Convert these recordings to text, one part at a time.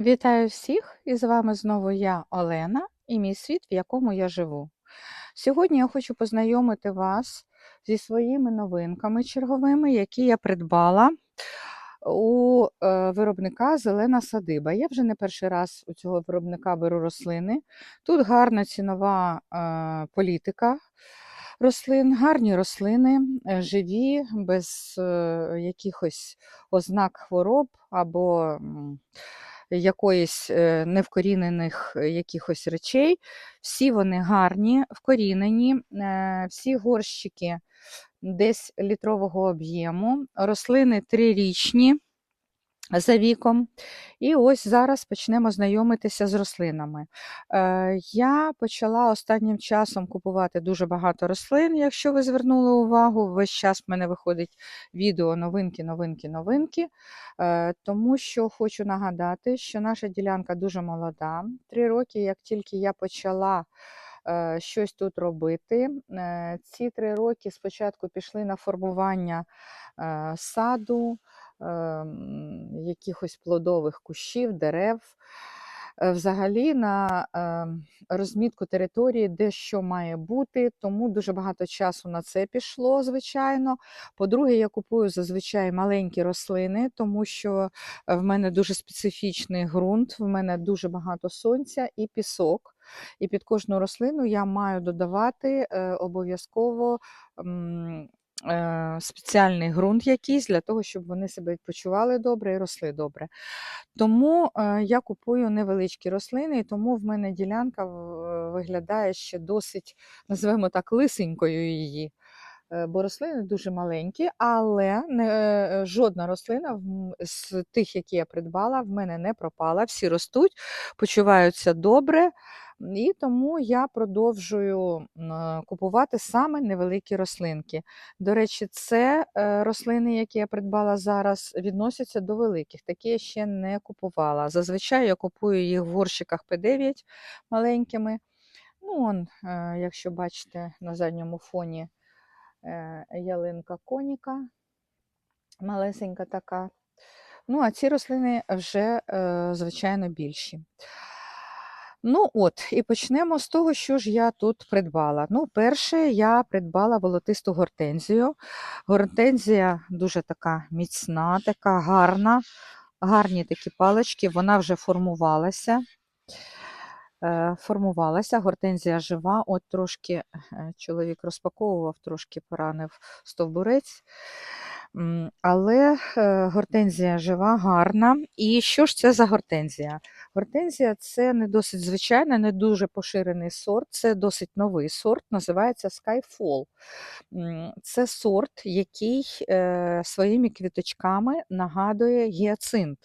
Вітаю всіх! І з вами знову я, Олена, і мій світ, в якому я живу. Сьогодні я хочу познайомити вас зі своїми новинками черговими, які я придбала у е, виробника Зелена садиба. Я вже не перший раз у цього виробника беру рослини. Тут гарна цінова е, політика рослин, гарні рослини, е, живі, без якихось ознак хвороб або якоїсь е, невкорінених е, якихось речей. Всі вони гарні, вкорінені, е, всі горщики десь літрового об'єму, рослини трирічні за віком. І ось зараз почнемо знайомитися з рослинами. Е, Я почала останнім часом купувати дуже багато рослин, якщо ви звернули увагу, весь час в мене виходить відео новинки, новинки, новинки. Е, Тому що хочу нагадати, що наша ділянка дуже молода. Три роки, як тільки я почала. е, Щось тут робити. Ці три роки спочатку пішли на формування саду, якихось плодових кущів, дерев. Е, Взагалі на ем, розмітку території, де що має бути, тому дуже багато часу на це пішло, звичайно. По-друге, я купую зазвичай маленькі рослини, тому що в мене дуже специфічний ґрунт, в мене дуже багато сонця і пісок. І під кожну рослину я маю додавати е, обов'язково спеціальний ґрунт якийсь для того, щоб вони себе почували добре і росли добре. Тому е, я купую невеличкі рослини, і тому в мене ділянка виглядає ще досить, називаємо так, лисенькою її. Е, Бо рослини дуже маленькі, але не, е, жодна рослина з тих, які я придбала, в мене не пропала. Всі ростуть, почуваються добре. І тому я продовжую е, купувати саме невеликі рослинки. До речі, це рослини, які я придбала зараз, відносяться до великих. Такі я ще не купувала. Зазвичай я купую їх в горщиках П9 маленькими. Ну, он, якщо бачите, на задньому фоні ялинка коніка, малесенька така. Ну, а ці рослини вже, е, звичайно, більші. Ну от, і почнемо з того, що ж я тут придбала. Ну, перше, я придбала волотисту гортензію. Гортензія дуже така міцна, така гарна, гарні такі палички, вона вже формувалася. Е, Формувалася, гортензія жива, от трошки е, чоловік розпаковував, трошки поранив стовбурець. Але е, гортензія жива, гарна. І що ж це за гортензія? Гортензія це не досить звичайна, не дуже поширений сорт, це досить новий сорт, називається Skyfall. Це сорт, який е, своїми квіточками нагадує гіацинт.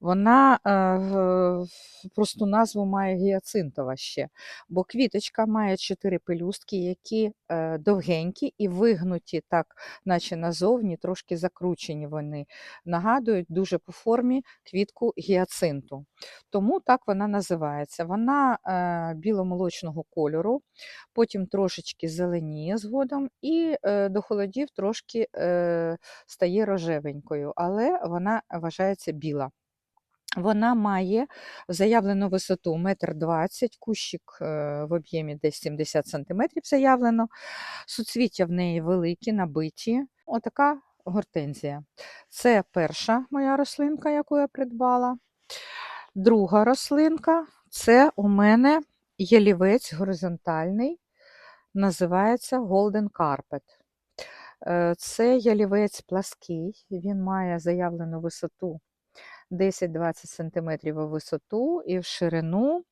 Вона е, просту назву має гіацинтова ще, бо квіточка має чотири пелюстки, які довгенькі і вигнуті, так, наче назовні, трошки закручені вони. Нагадують дуже по формі квітку гіацинту. Тому так вона називається. Вона е, біломолочного кольору, потім трошечки зеленіє згодом, і е, до холодів трошки е, стає рожевенькою, але вона вважається біла. Вона має заявлену висоту 1,20 м, кущик е, в об'ємі десь 70 см заявлено. Суцвіття в неї великі, набиті. Отака гортензія. Це перша моя рослинка, яку я придбала. Друга рослинка це у мене ялівець горизонтальний, називається Golden Carpet. Е, Це ялівець плаский, він має заявлену висоту 10-20 см у висоту і в ширину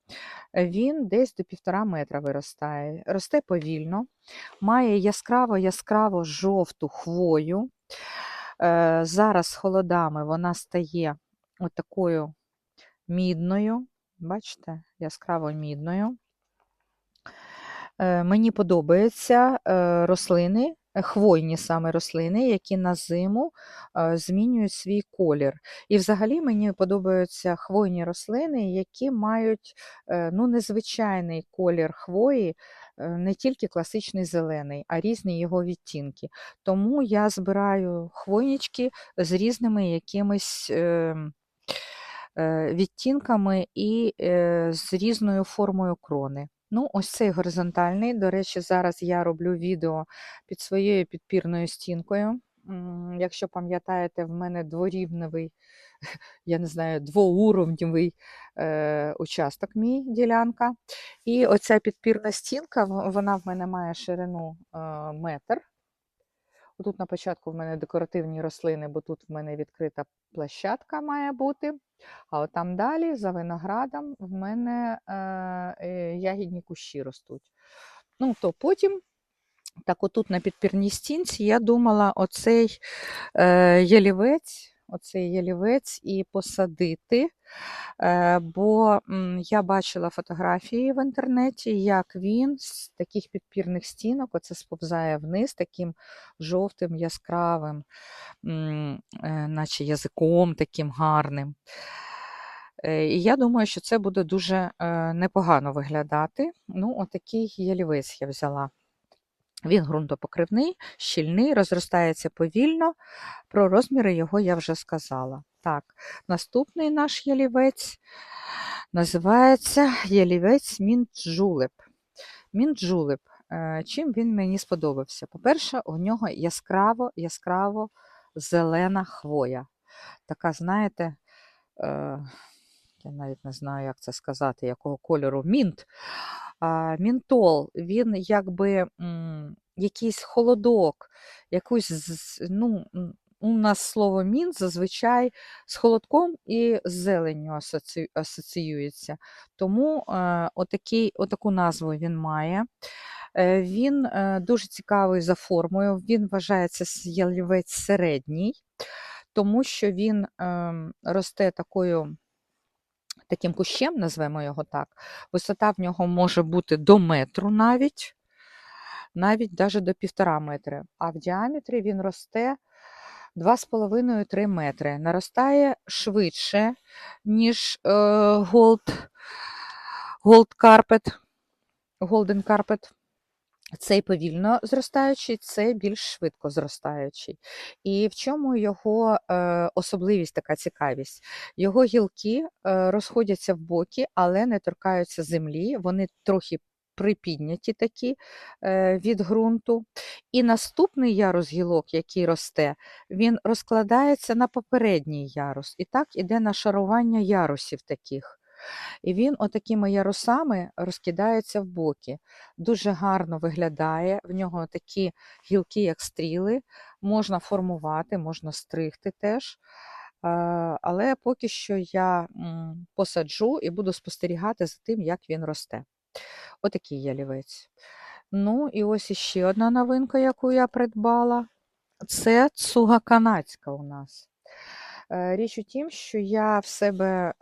він десь до 1,5 метра виростає. Росте повільно, має яскраво-яскраво жовту хвою. Е, Зараз з холодами вона стає отакою мідною. Бачите, яскраво мідною. Е, Мені подобаються е, рослини, хвойні саме рослини, які на зиму е, змінюють свій колір. І взагалі мені подобаються хвойні рослини, які мають е, ну, незвичайний колір хвої, е, не тільки класичний зелений, а різні його відтінки. Тому я збираю хвойнички з різними якимись. ем, відтінками і з різною формою крони. Ну, ось цей горизонтальний. До речі, зараз я роблю відео під своєю підпірною стінкою. Якщо пам'ятаєте, в мене дворівневий, я не знаю, двоуровневий е, участок мій ділянка. І оця підпірна стінка, вона в мене має ширину е, метр. Тут на початку в мене декоративні рослини, бо тут в мене відкрита площадка має бути. А от там далі, за виноградом, в мене е, е, ягідні кущі ростуть. Ну, то потім, так отут на підпірній стінці, я думала оцей е, ялівець, оцей ялівець і посадити. Е, бо я бачила фотографії в інтернеті, як він з таких підпірних стінок оце сповзає вниз таким жовтим, яскравим, е, наче язиком таким гарним. Е, І я думаю, що це буде дуже непогано виглядати. Ну, отакий ялівець я взяла. Він ґрунтопокривний, щільний, розростається повільно. Про розміри його я вже сказала. Так, наступний наш ялівець називається ялівець мінджулеп. Мінджулеп. е, Чим він мені сподобався? По-перше, у нього яскраво, яскраво зелена хвоя. Така, знаєте, е, я навіть не знаю, як це сказати, якого кольору мінт. Мінтол, він якби якийсь холодок, якусь, ну, у нас слово мінт зазвичай з холодком і з зеленню асоціюється. Тому е, отакий, отаку назву він має. Е, Він е, дуже цікавий за формою, він вважається ялівець середній, тому що він ем, росте такою таким кущем, назвемо його так. Висота в нього може бути до метру навіть, навіть даже до півтора метри. А в діаметрі він росте 2,5-3 метри. Наростає швидше, ніж е, Gold, Gold Carpet, Golden. Цей повільно зростаючий, це більш швидко зростаючий. І в чому його е, особливість, така цікавість? Його гілки е, розходяться в боки, але не торкаються землі, вони трохи припідняті такі е, від ґрунту. І наступний ярус гілок, який росте, він розкладається на попередній ярус. І так іде нашарування ярусів таких. І він отакими ярусами розкидається в боки. Дуже гарно виглядає. В нього такі гілки, як стріли, можна формувати, можна стригти теж. Але поки що я посаджу і буду спостерігати за тим, як він росте. Отакий ялівець. Ну, і ось іще одна новинка, яку я придбала. Це цуга канадська у нас. Е, Річ у тім, що я в себе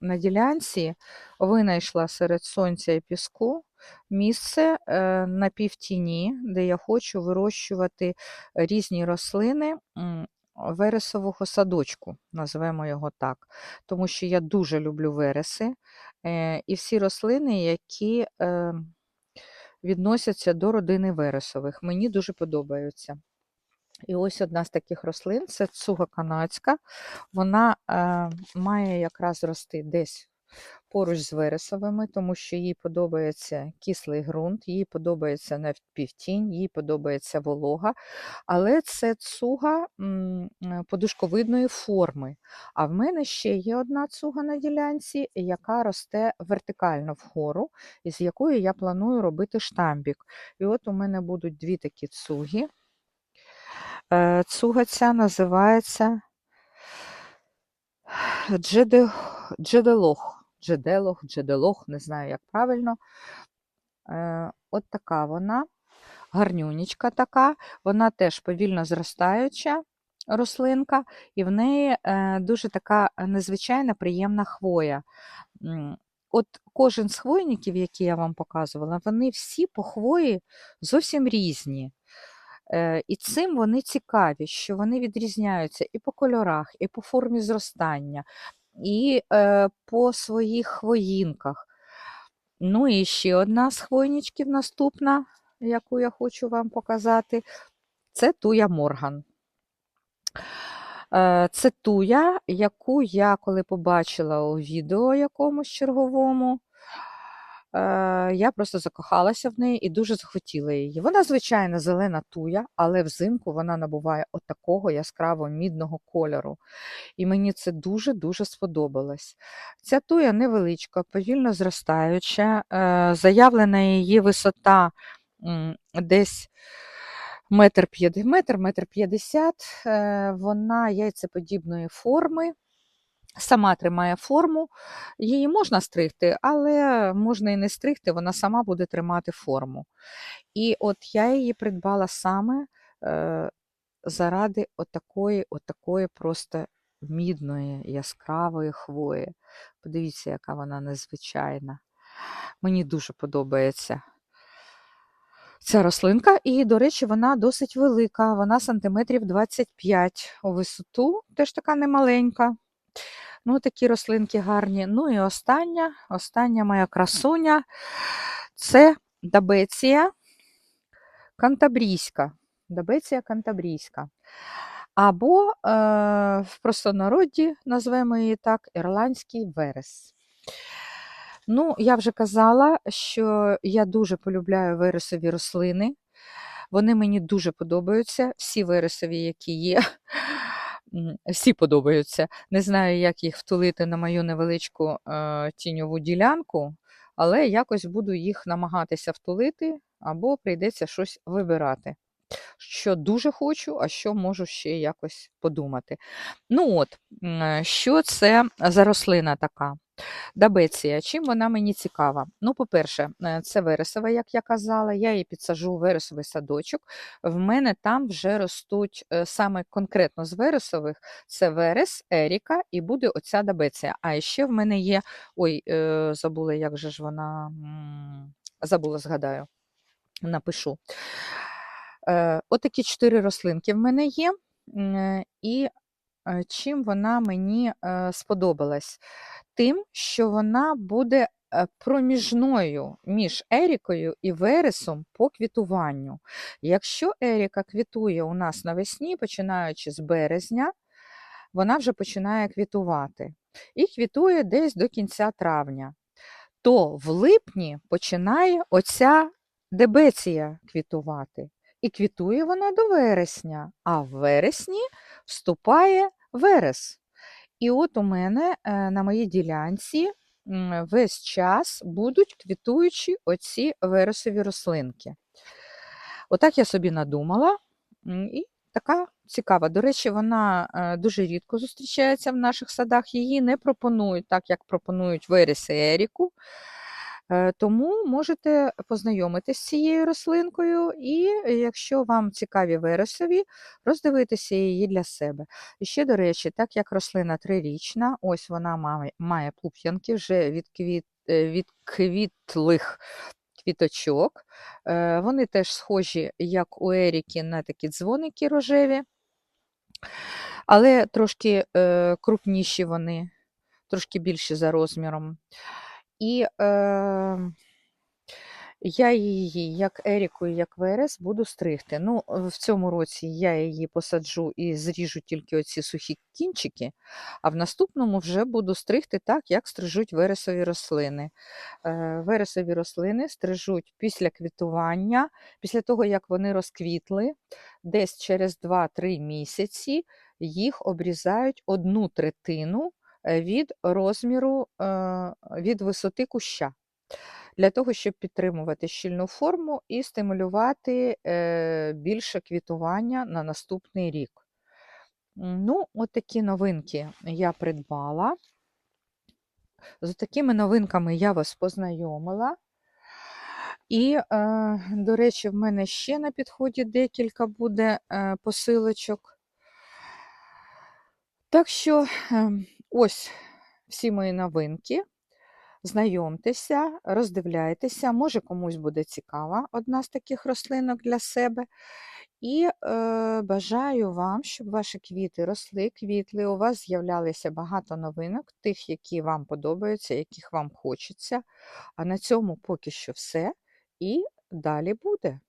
на ділянці винайшла серед сонця і піску місце е, на півтіні, де я хочу вирощувати різні рослини вересового садочку, називаємо його так. Тому що я дуже люблю вереси е, і всі рослини, які відносяться до родини вересових. Мені дуже подобаються. І ось одна з таких рослин це цуга канадська. Вона е, має якраз рости десь поруч з вересовими, тому що їй подобається кислий ґрунт, їй подобається навпівтінь, їй подобається волога. Але це цуга м, е, подушковидної форми. А в мене ще є одна цуга на ділянці, яка росте вертикально вгору, і з якою я планую робити штамбік. І от у мене будуть дві такі цуги. Е, Цуга ця називається джеде, джеделох. Джеделох, джеделох, не знаю, як правильно. Е, От така вона, гарнюнічка така, вона теж повільно зростаюча рослинка, і в неї е, дуже така незвичайна приємна хвоя. От кожен з хвойників, які я вам показувала, вони всі по хвої зовсім різні. Е, І цим вони цікаві, що вони відрізняються і по кольорах, і по формі зростання, і е, по своїх хвоїнках. Ну і ще одна з хвойничків наступна, яку я хочу вам показати, це туя Морган. Е, Це туя, яку я коли побачила у відео якомусь черговому, я просто закохалася в неї і дуже захотіла її. Вона, звичайно, зелена туя, але взимку вона набуває отакого яскраво мідного кольору. І мені це дуже-дуже сподобалось. Ця туя невеличка, повільно зростаюча, е, заявлена її висота десь метр п'яд- метр, метр п'ятдесят. Е, Вона яйцеподібної форми. Сама тримає форму, її можна стригти, але можна і не стригти, вона сама буде тримати форму. І от я її придбала саме е, заради отакої, отакої просто мідної, яскравої хвої. Подивіться, яка вона незвичайна. Мені дуже подобається ця рослинка. І, до речі, вона досить велика. Вона сантиметрів 25 у висоту, теж така немаленька. Ну, такі рослинки гарні. Ну і остання, остання моя красуня це дабеція кантабрійська. Дабеція кантабрійська. Або е, в простонароді, назвемо її так, ірландський верес. Ну, я вже казала, що я дуже полюбляю вересові рослини. Вони мені дуже подобаються. Всі вересові, які є, всі подобаються. Не знаю, як їх втулити на мою невеличку е, тіньову ділянку, але якось буду їх намагатися втулити, або прийдеться щось вибирати. Що дуже хочу, а що можу ще якось подумати. Ну от, е, що це за рослина така? Дабеція. Чим вона мені цікава? Ну, по-перше, е, це вересова, як я казала, я її підсажу у вересовий садочок. В мене там вже ростуть е, саме конкретно з вересових це верес, еріка і буде оця дабеція. А ще в мене є. Ой, е, забула, як же ж вона. Забула, згадаю, напишу. Отакі чотири рослинки в мене є. І чим вона мені е, сподобалась? Тим, що вона буде е, проміжною між Ерікою і Вересом по квітуванню. Якщо Еріка квітує у нас навесні, починаючи з березня, вона вже починає квітувати. І квітує десь до кінця травня. То в липні починає оця дебеція квітувати. І квітує вона до вересня, а в вересні вступає верес. І от у мене е, на моїй ділянці весь час будуть квітуючі оці вересові рослинки. Отак я собі надумала. І така цікава. До речі, вона е, дуже рідко зустрічається в наших садах. Її не пропонують, так як пропонують верес і еріку. Е, Тому можете познайомитись з цією рослинкою, і якщо вам цікаві вересові, роздивитися її для себе. І ще, до речі, так як рослина трирічна, ось вона має, пуп'янки вже від, квіт, е, від квітлих квіточок. Е, Вони теж схожі, як у Еріки, на такі дзвоники рожеві, але трошки крупніші вони, трошки більші за розміром. І е, я її, як Еріку і як ВРС, буду стригти. Ну, в цьому році я її посаджу і зріжу тільки оці сухі кінчики, а в наступному вже буду стригти так, як стрижуть вересові рослини. Е, Вересові рослини стрижуть після квітування, після того, як вони розквітли, десь через 2-3 місяці їх обрізають одну третину від розміру, е, від висоти куща. Для того, щоб підтримувати щільну форму і стимулювати е, більше квітування на наступний рік. Ну, от такі новинки я придбала. З такими новинками я вас познайомила. І, е, до речі, в мене ще на підході декілька буде е, посилочок. Так що ем, ось всі мої новинки. Знайомтеся, роздивляйтеся, може комусь буде цікава одна з таких рослинок для себе. І е, бажаю вам, щоб ваші квіти росли, квітли, у вас з'являлися багато новинок, тих, які вам подобаються, яких вам хочеться. А на цьому поки що все. І далі буде.